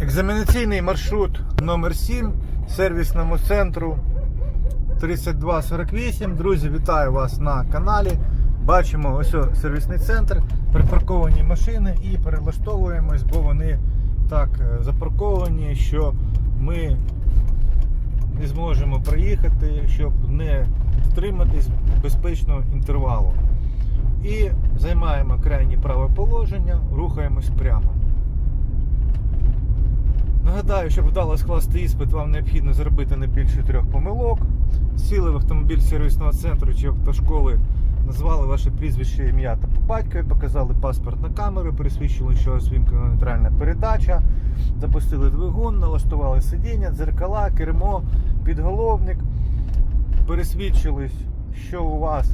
Екзаменаційний маршрут номер 7 сервісному центру 3248. Друзі, вітаю вас на каналі. Бачимо ось сервісний центр, припарковані машини і перелаштовуємось, бо вони так е, запарковані, що ми не зможемо проїхати, щоб не втриматись безпечного інтервалу. І займаємо крайнє праве положення, рухаємось прямо. Нагадаю, щоб вдало скласти іспит, вам необхідно зробити не більше трьох помилок. Сіли в автомобіль сервісного центру чи автошколи, назвали ваше прізвище, ім'я та по батькові, показали паспорт на камеру, пересвідчили, що освімкнена нейтральна передача, запустили двигун, налаштували сидіння, дзеркала, кермо, підголовник, пересвідчились, що у вас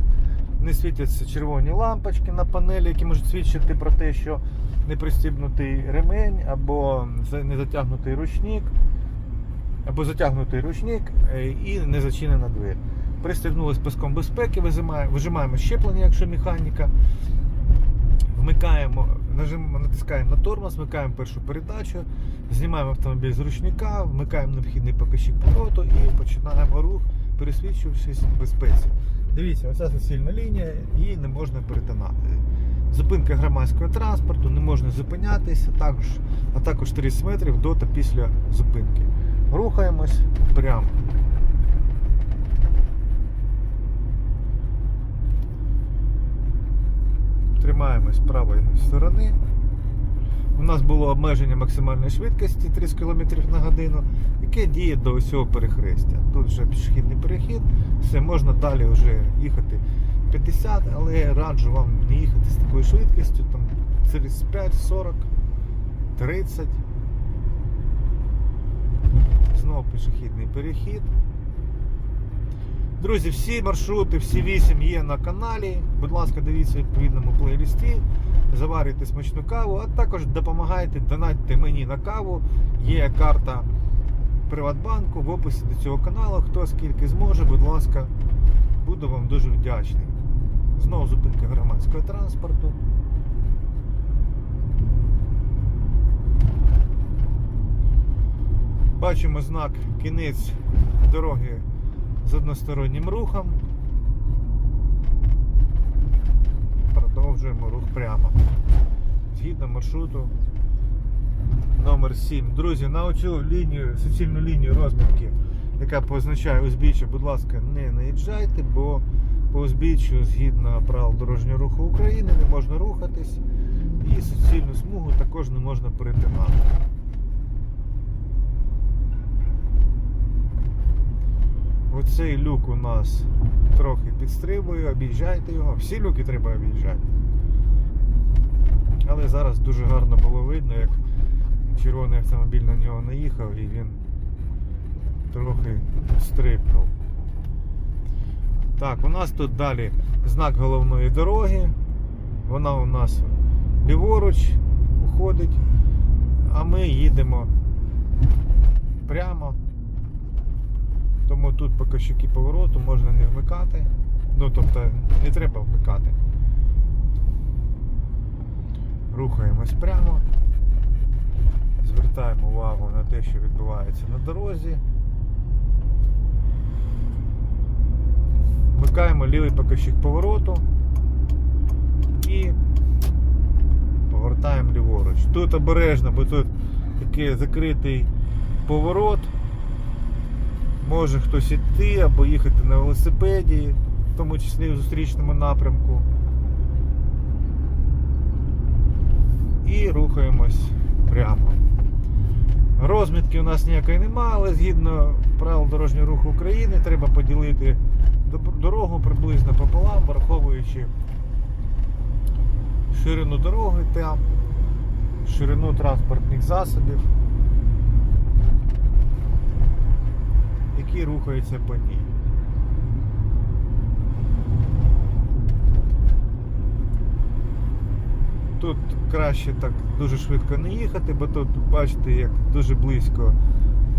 не світяться червоні лампочки на панелі, які можуть свідчити про те, що не пристібнутий ремень або не затягнутий ручник, або затягнутий ручник е, і не зачинена двері. Пристегнули з паском безпеки, вижимаємо щеплення, якщо механіка. Вмикаємо, натискаємо на тормоз, вмикаємо першу передачу, знімаємо автомобіль з ручника, вмикаємо необхідний показчик повороту і починаємо рух, пересвідчившись в безпеці. Дивіться, оця суцільна лінія, її не можна перетинати. Зупинка громадського транспорту, не можна зупинятися, також, а також 30 метрів до та після зупинки. Рухаємось прямо. Тримаємось правої сторони. У нас було обмеження максимальної швидкості 30 км на годину, яке діє до усього перехрестя. Тут вже пішохідний перехід, все можна далі вже їхати 50, але раджу вам не їхати з такою швидкістю, там 35, 40, 30. Знову пішохідний перехід. Друзі, всі маршрути, всі вісім є на каналі. Будь ласка, дивіться в відповідному плейлісті, заварюйте смачну каву, а також допомагайте, донатьте мені на каву. Є карта Приватбанку в описі до цього каналу. Хто скільки зможе, будь ласка, буду вам дуже вдячний. Знову зупинка громадського транспорту. Бачимо знак кінець дороги з одностороннім рухом. Продовжуємо рух прямо. Згідно маршруту номер 7. Друзі, на оцю лінію, суцільну лінію розмітки, яка позначає узбіччя, будь ласка, не наїжджайте, бо по узбіччю, згідно правил дорожнього руху України, не можна рухатись. І суцільну смугу також не можна перетинати. Оцей люк у нас трохи підстрибує, об'їжджайте його. Всі люки треба об'їжджати. Але зараз дуже гарно було видно, як червоний автомобіль на нього наїхав і він трохи стрипнув. Так, у нас тут далі знак головної дороги. Вона у нас ліворуч уходить, а ми їдемо прямо. Тому тут показчики повороту можна не вмикати. Ну, тобто не треба вмикати. Рухаємось прямо. Звертаємо увагу на те, що відбувається на дорозі. Вмикаємо лівий показчик повороту і повертаємо ліворуч. Тут обережно, бо тут такий закритий поворот. Може хтось іти або їхати на велосипеді, в тому числі в зустрічному напрямку. І рухаємось прямо. Розмітки у нас ніякої немає, але згідно правил дорожнього руху України треба поділити дорогу приблизно пополам, враховуючи ширину дороги там, ширину транспортних засобів. які рухаються по ній. Тут краще так дуже швидко не їхати, бо тут бачите, як дуже близько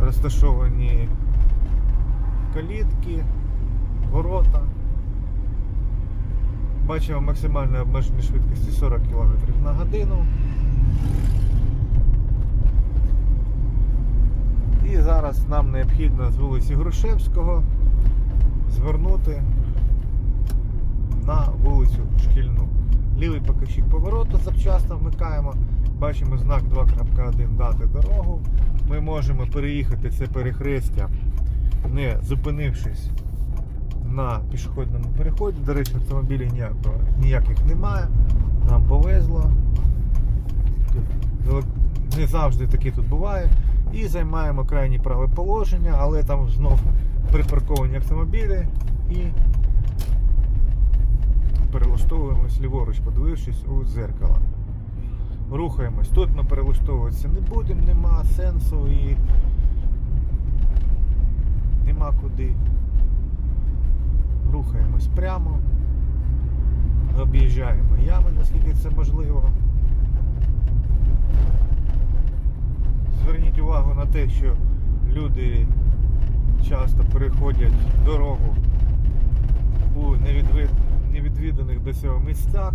розташовані калітки, ворота. Бачимо максимальне обмеження швидкості 40 км на годину. І зараз нам необхідно з вулиці Грушевського звернути на вулицю Шкільну. Лівий покажчик повороту завчасно вмикаємо. Бачимо знак 2.1 дати дорогу. Ми можемо переїхати це перехрестя, не зупинившись на пішохідному переході. До речі, автомобілів ніякого, ніяких немає. Нам повезло. Не завжди таке тут буває. І займаємо крайнє праве положення, але там знов припарковані автомобілі і перелаштовуємось ліворуч, подивившись у дзеркало. Рухаємось. Тут ми перелаштовуватися не будемо, нема сенсу і нема куди. Рухаємось прямо, об'їжджаємо ями, наскільки це можливо. Зверніть увагу на те, що люди часто переходять дорогу у невідвид- невідвіданих до цього місцях.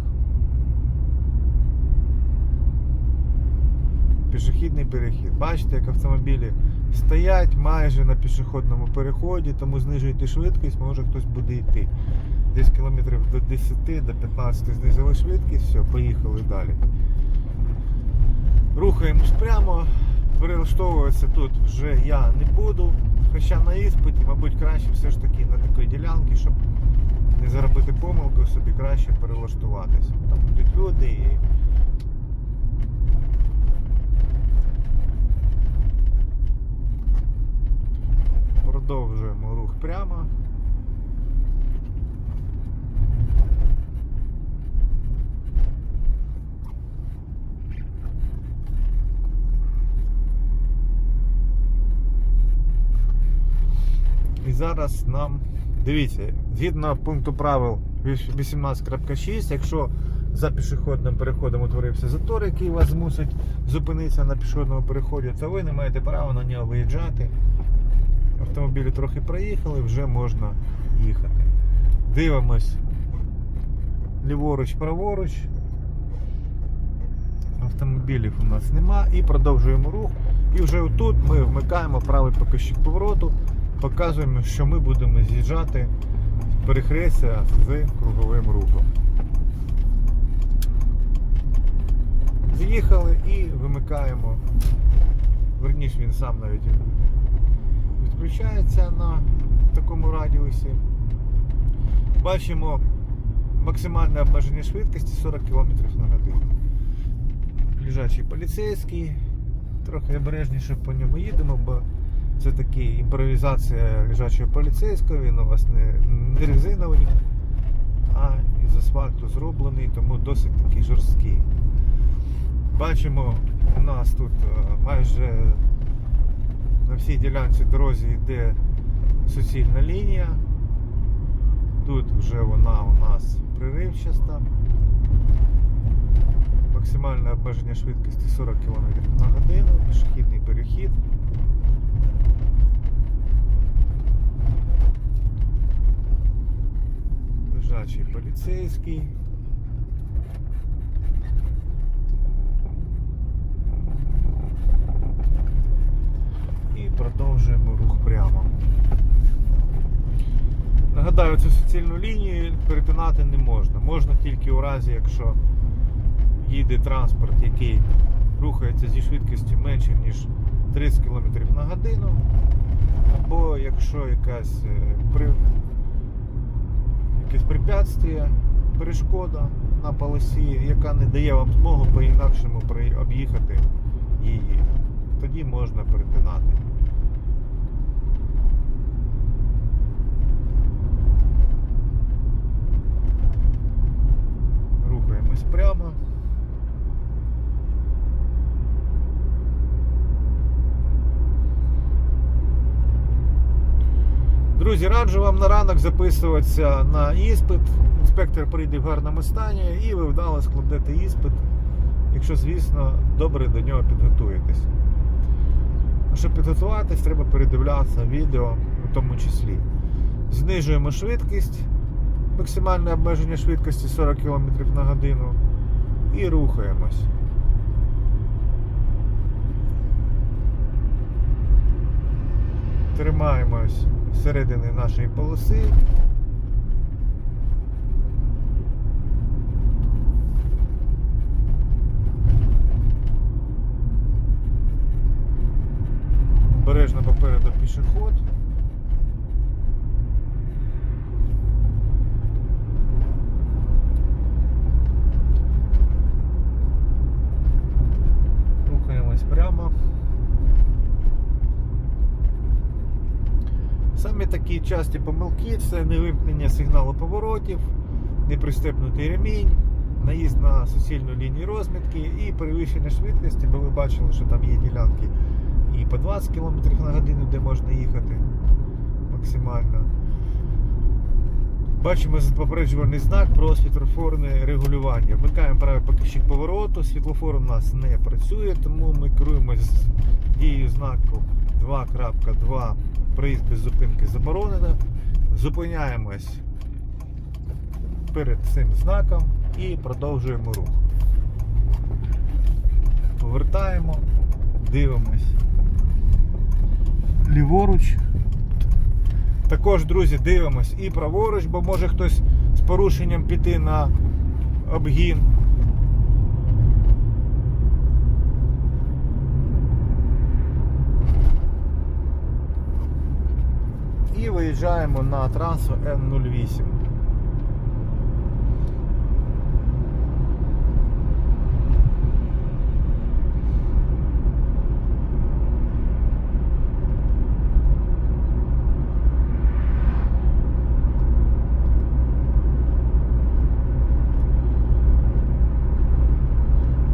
Пішохідний перехід. Бачите, як автомобілі стоять майже на пішохідному переході, тому знижуйте швидкість, може хтось буде йти. Десь кілометрів до 10, до 15 знизили швидкість, все, поїхали далі. Рухаємось прямо, перелаштовуватися тут вже я не буду. Хоча на іспиті, мабуть, краще все ж таки на такій ділянці, щоб не заробити помилку, собі краще перелаштуватися. Там будуть люди і. Продовжуємо рух прямо. І зараз нам дивіться, згідно пункту правил 18.6, якщо за пішохідним переходом утворився затор, який вас змусить зупинитися на пішохідному переході, то ви не маєте права на нього виїжджати. Автомобілі трохи проїхали, вже можна їхати. Дивимось ліворуч, праворуч. Автомобілів у нас нема і продовжуємо рух. І вже отут ми вмикаємо правий покажчик повороту, показуємо, що ми будемо з'їжджати з перехрестя з круговим рухом. З'їхали і вимикаємо. Верніше він сам навіть відключається на такому радіусі. Бачимо максимальне обмеження швидкості 40 км на годину. Лежачий поліцейський, трохи обережніше по ньому їдемо, бо це таки імпровізація лежачого поліцейського, він у вас не, не резиновий, а із асфальту зроблений, тому досить такий жорсткий. Бачимо, у нас тут е, майже на всій ділянці дорозі йде суцільна лінія. Тут вже вона у нас приривчаста. Максимальне обмеження швидкості 40 км на годину, пішохідний перехід. Лежачий поліцейський. І продовжуємо рух прямо. Нагадаю, цю суцільну лінію перетинати не можна. Можна тільки у разі, якщо їде транспорт, який рухається зі швидкістю менше, ніж 30 км на годину, або якщо якась е. Якесь препятствие, перешкода на полосі, яка не дає вам змогу по-інакшому об'їхати її, тоді можна перетинати. Рухаємось прямо. Друзі, раджу вам на ранок записуватися на іспит. Інспектор прийде в гарному стані і ви вдало складете іспит, якщо, звісно, добре до нього підготуєтесь. А щоб підготуватись, треба передивлятися відео у тому числі. Знижуємо швидкість, максимальне обмеження швидкості 40 км на годину і рухаємось. Тримаємось середини нашої полоси. Бережно попереду пішоход. Рухаємось прямо. Самі такі часті помилки це невимкнення сигналу поворотів, непристебнутий ремінь, наїзд на суцільну лінію розмітки і перевищення швидкості, бо ви бачили, що там є ділянки і по 20 км на годину, де можна їхати максимально. Бачимо попереджувальний знак про світлофорне регулювання. Вмикаємо правий покажчик повороту, світлофор у нас не працює, тому ми керуємося з дією знаку 2.2 проїзд без зупинки заборонено. Зупиняємось перед цим знаком і продовжуємо рух. Повертаємо, дивимось ліворуч. Також, друзі, дивимось і праворуч, бо може хтось з порушенням піти на обгін. І виїжджаємо на трасу Н08.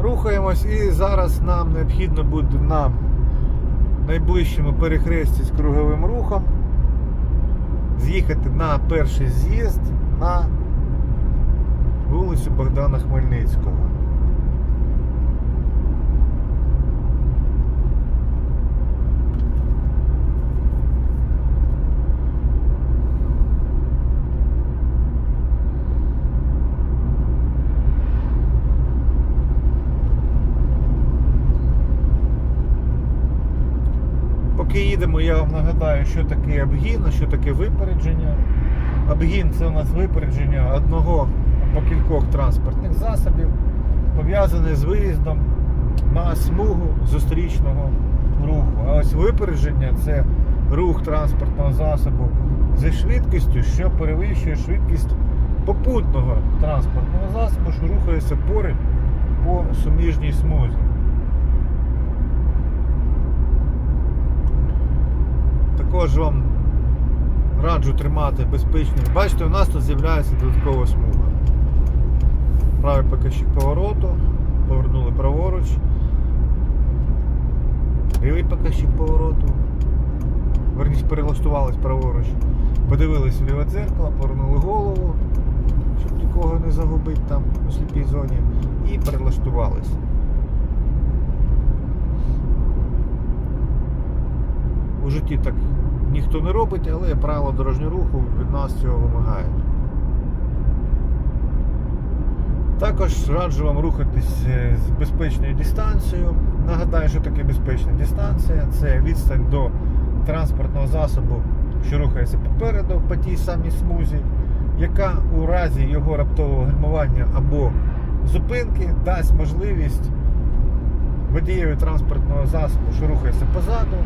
Рухаємось і зараз нам необхідно буде на найближчому перехресті з круговим рухом з'їхати на перший з'їзд на вулицю Богдана Хмельницького. Поки їдемо, я вам нагадаю, що таке обгін, що таке випередження. Обгін це у нас випередження одного або кількох транспортних засобів, пов'язане з виїздом на смугу зустрічного руху. А ось випередження це рух транспортного засобу зі швидкістю, що перевищує швидкість попутного транспортного засобу, що рухається поряд по суміжній смузі. Також вам раджу тримати безпечно. Бачите, у нас тут з'являється додаткова смуга. Правий покажчик повороту, повернули праворуч. Лівий покажчик повороту. Верніше перелаштувались праворуч. Подивились в ліве дзеркало, повернули голову, щоб нікого не загубити там у сліпій зоні. І перелаштувались. У житті так ніхто не робить, але правила дорожнього руху від нас цього вимагають. Також раджу вам рухатись е, з безпечною дистанцією. Нагадаю, що таке безпечна дистанція. Це відстань до транспортного засобу, що рухається попереду по тій самій смузі, яка у разі його раптового гальмування або зупинки дасть можливість водієві транспортного засобу, що рухається позаду,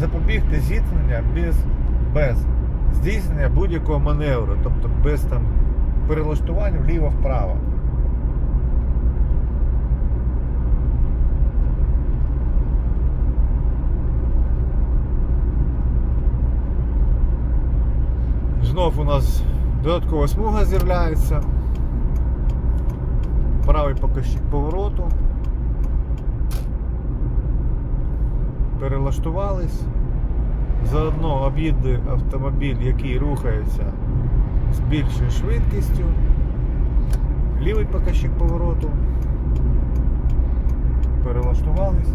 запобігти зіткнення без, без здійснення будь-якого маневру, тобто без там перелаштування вліво-вправо. Знов у нас додаткова смуга з'являється. Правий покажчик повороту. Перелаштувались. Заодно об'їдли автомобіль, який рухається з більшою швидкістю. Лівий покажчик повороту. Перелаштувались.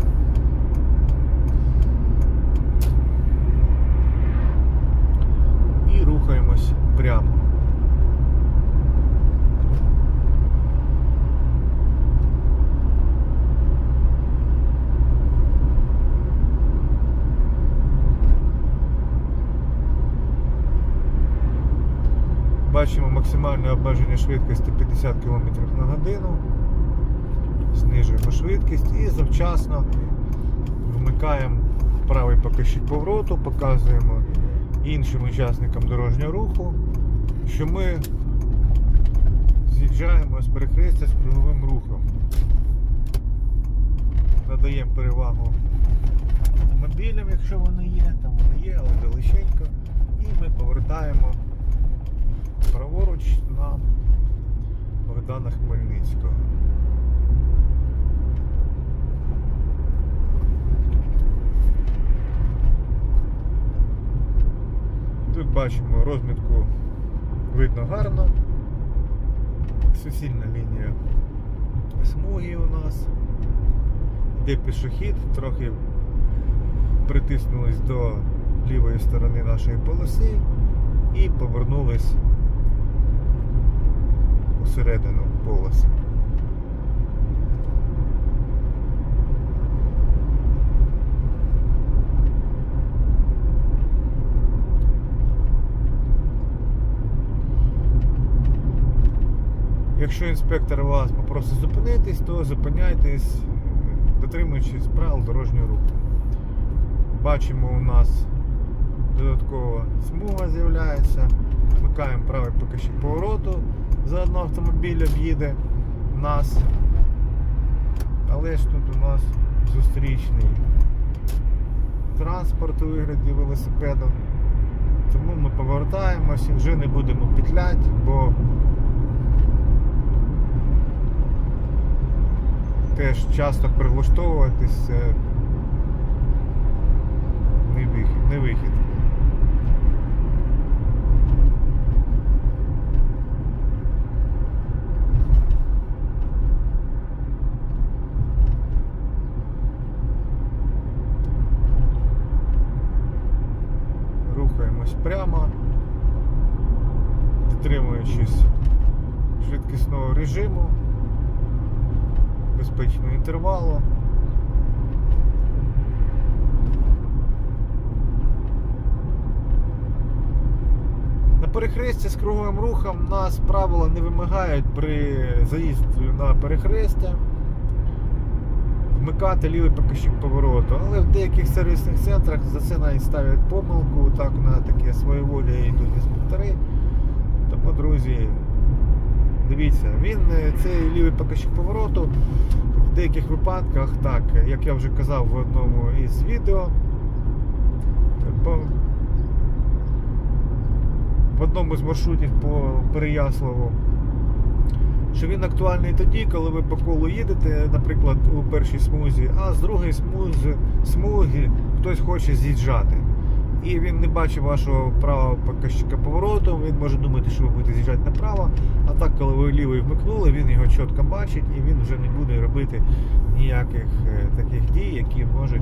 І рухаємось прямо. Бачимо максимальне обмеження швидкості 50 км на годину. Знижуємо швидкість і завчасно вмикаємо правий покажчик повороту, показуємо іншим учасникам дорожнього руху, що ми з'їжджаємо з перехрестя з круговим рухом. Надаємо перевагу автомобілям, якщо вони є, там вони є, але далеченько. І ми повертаємо праворуч на Богдана Хмельницького. Тут бачимо розмітку видно гарно. Суцільна лінія смуги у нас. Йде пішохід, трохи притиснулись до лівої сторони нашої полоси і повернулись усередину полоси. Якщо інспектор вас попросить зупинитись, то зупиняйтесь, дотримуючись правил дорожнього руху. Бачимо, у нас додаткова смуга з'являється. Вмикаємо правий покажчик повороту. Заодно автомобіль об'їде нас. Але ж тут у нас зустрічний транспорт у вигляді велосипеду. Тому ми повертаємось і вже не будемо петлять, бо теж часто прилаштовуватись це не вихід, не вихід. Рухаємось прямо, дотримуючись швидкісного режиму, безпечного інтервалу. На перехресті з круговим рухом нас правила не вимагають при заїзді на перехрестя вмикати лівий покажчик повороту. Але в деяких сервісних центрах за це навіть ставлять помилку, так на таке своєволі йдуть інспектори. Тому, друзі, дивіться, він е, цей лівий покажчик повороту в деяких випадках, так, як я вже казав в одному із відео, по- в одному з маршрутів по Переяславу, що він актуальний тоді, коли ви по колу їдете, наприклад, у першій смузі, а з другої смузи, смуги хтось хоче з'їжджати. І він не бачить вашого правого показчика повороту, він може думати, що ви будете з'їжджати направо. А так, коли ви лівий вмикнули, він його чітко бачить і він вже не буде робити ніяких е, таких дій, які можуть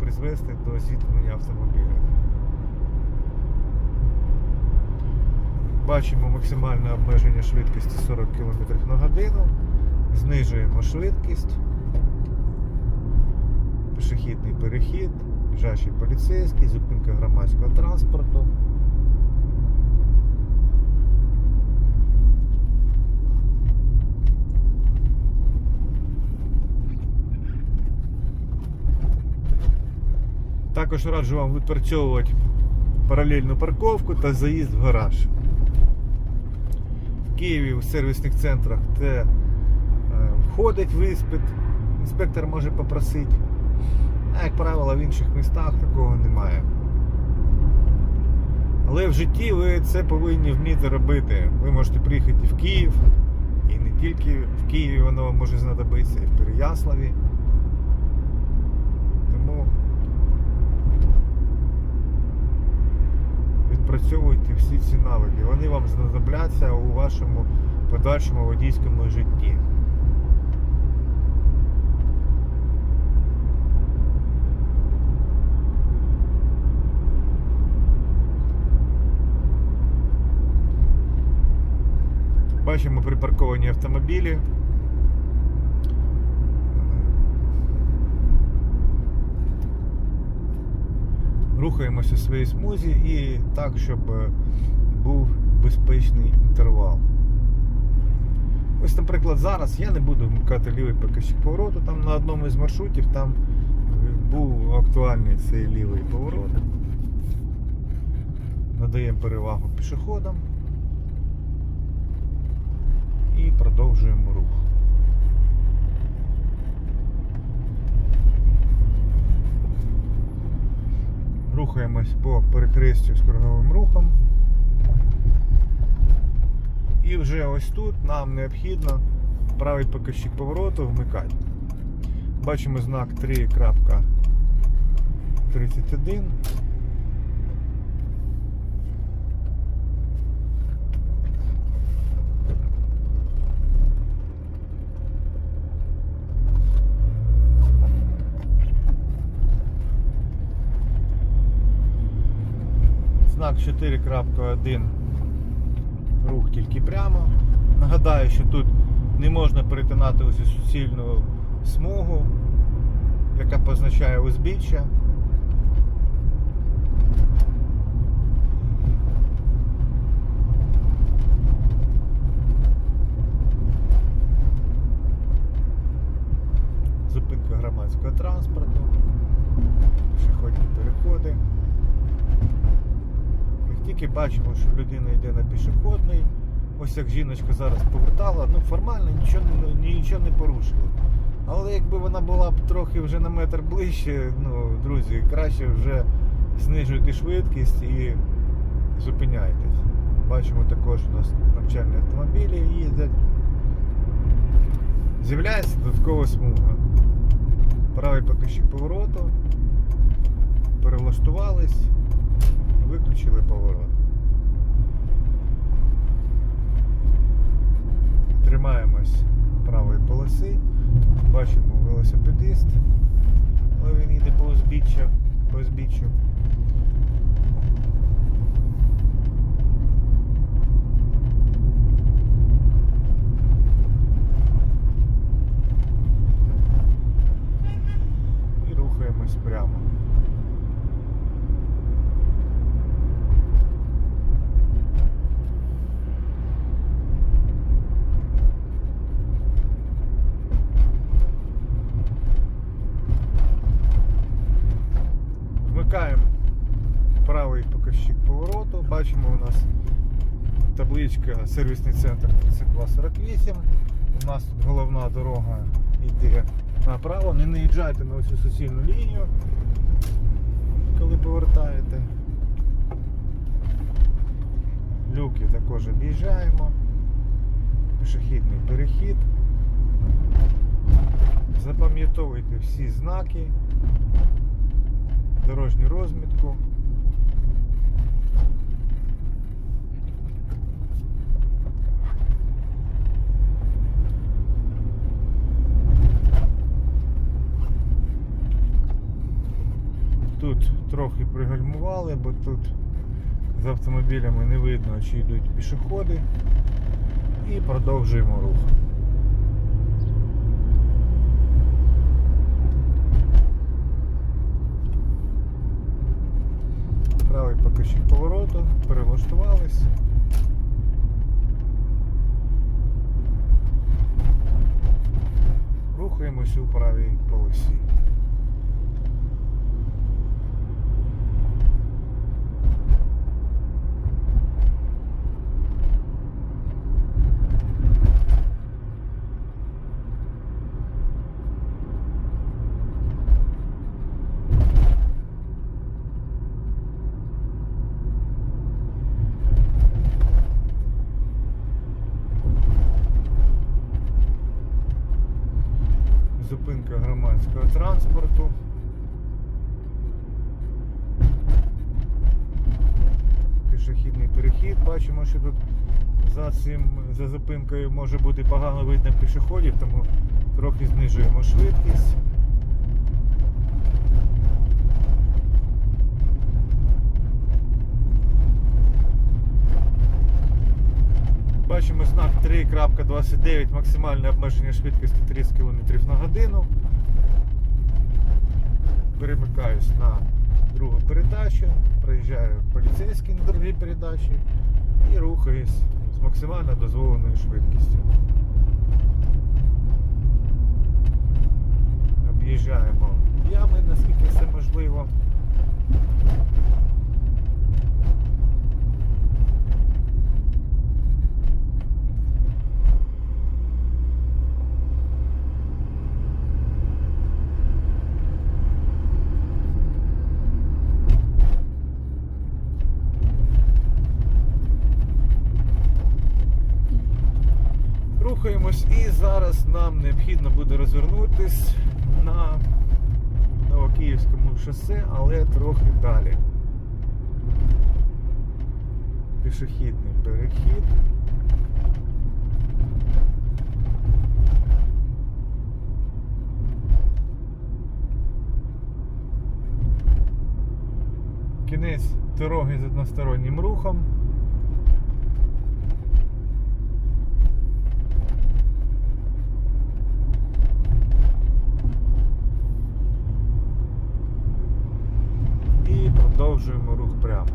призвести до зіткнення автомобіля. Бачимо максимальне обмеження швидкості 40 км на годину. Знижуємо швидкість. Пішохідний перехід, біжачий поліцейський, зупинка громадського транспорту. Також раджу вам відпрацьовувати паралельну парковку та заїзд в гараж. Києві в сервісних центрах це е, входить в іспит, інспектор може попросити. А як правило, в інших містах такого немає. Але в житті ви це повинні вміти робити. Ви можете приїхати в Київ, і не тільки в Києві воно може знадобитися, і в Переяславі. Тому відпрацьовуйте всі ці навики. Вони вам знадобляться у вашому подальшому водійському житті. Бачимо припарковані автомобілі. Рухаємося в своїй смузі і так, щоб е, був безпечний інтервал. Ось, наприклад, зараз я не буду вмикати лівий показчик повороту. Там на одному із маршрутів там був актуальний цей лівий поворот. Надаємо перевагу пішоходам і продовжуємо рух. Рухаємось по перехрестю з круговим рухом. І вже ось тут нам необхідно правий показчик повороту вмикати. Бачимо знак 3.31. Знак 4.1 рух тільки прямо. Нагадаю, що тут не можна перетинати ось суцільну смугу, яка позначає узбіччя. Зупинка громадського транспорту, пішохідні переходи. Тільки бачимо, що людина йде на пішохідний, ось як жіночка зараз повертала, ну формально нічого, нічого не порушила. Але якби вона була б трохи вже на метр ближче, ну, друзі, краще вже знижуйте швидкість і зупиняйтесь. Бачимо також у нас навчальні автомобілі їздять. З'являється додаткова смуга. Правий показчик повороту. Перелаштувались, виключили поворот. Тримаємось правої полоси. Бачимо велосипедист, але він йде по узбіччю, по узбіччю. І рухаємось прямо. Вмикаємо правий показчик повороту. Бачимо у нас табличка сервісний центр 3248. У нас тут головна дорога йде направо. Не наїжджайте на цю суцільну лінію, коли повертаєте. Люки також об'їжджаємо. Пішохідний перехід. Запам'ятовуйте всі знаки дорожню розмітку. Тут трохи пригальмували, бо тут з автомобілями не видно, чи йдуть пішоходи. І продовжуємо рух. Правий покажчик повороту, перелаштувались. Рухаємось у правій полосі. Зупинка громадського транспорту. Пішохідний перехід. Бачимо, що тут за цим за зупинкою може бути погано видно пішоходів, тому трохи знижуємо швидкість. Бачимо знак 3.29, максимальне обмеження швидкості 30 км на годину. Перемикаюсь на другу передачу, проїжджаю поліцейський на другій передачі і рухаюсь з максимально дозволеною швидкістю. Об'їжджаємо ями, наскільки це можливо. Рухаємось і зараз нам необхідно буде розвернутись на Новокиївському шосе, але трохи далі. Пішохідний перехід. Кінець дороги з одностороннім рухом. і продовжуємо рух прямо.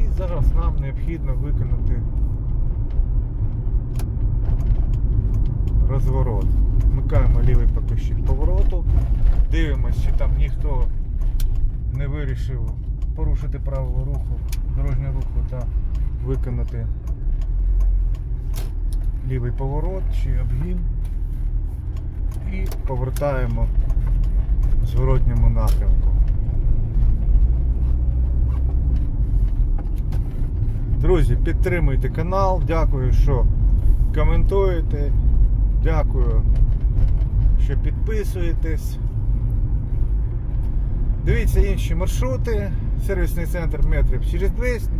І зараз нам необхідно виконати розворот. Вмикаємо лівий покажчик повороту, дивимося, чи там ніхто не вирішив порушити правила руху, дорожнього руху та виконати лівий поворот чи обгін і повертаємо в зворотньому напрямку. Друзі, підтримуйте канал, дякую, що коментуєте, дякую, що підписуєтесь. Дивіться інші маршрути, сервісний центр метрів через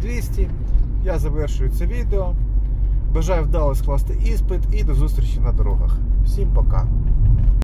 200. Я завершую це відео. Бажаю вдало скласти іспит і до зустрічі на дорогах. Всім пока!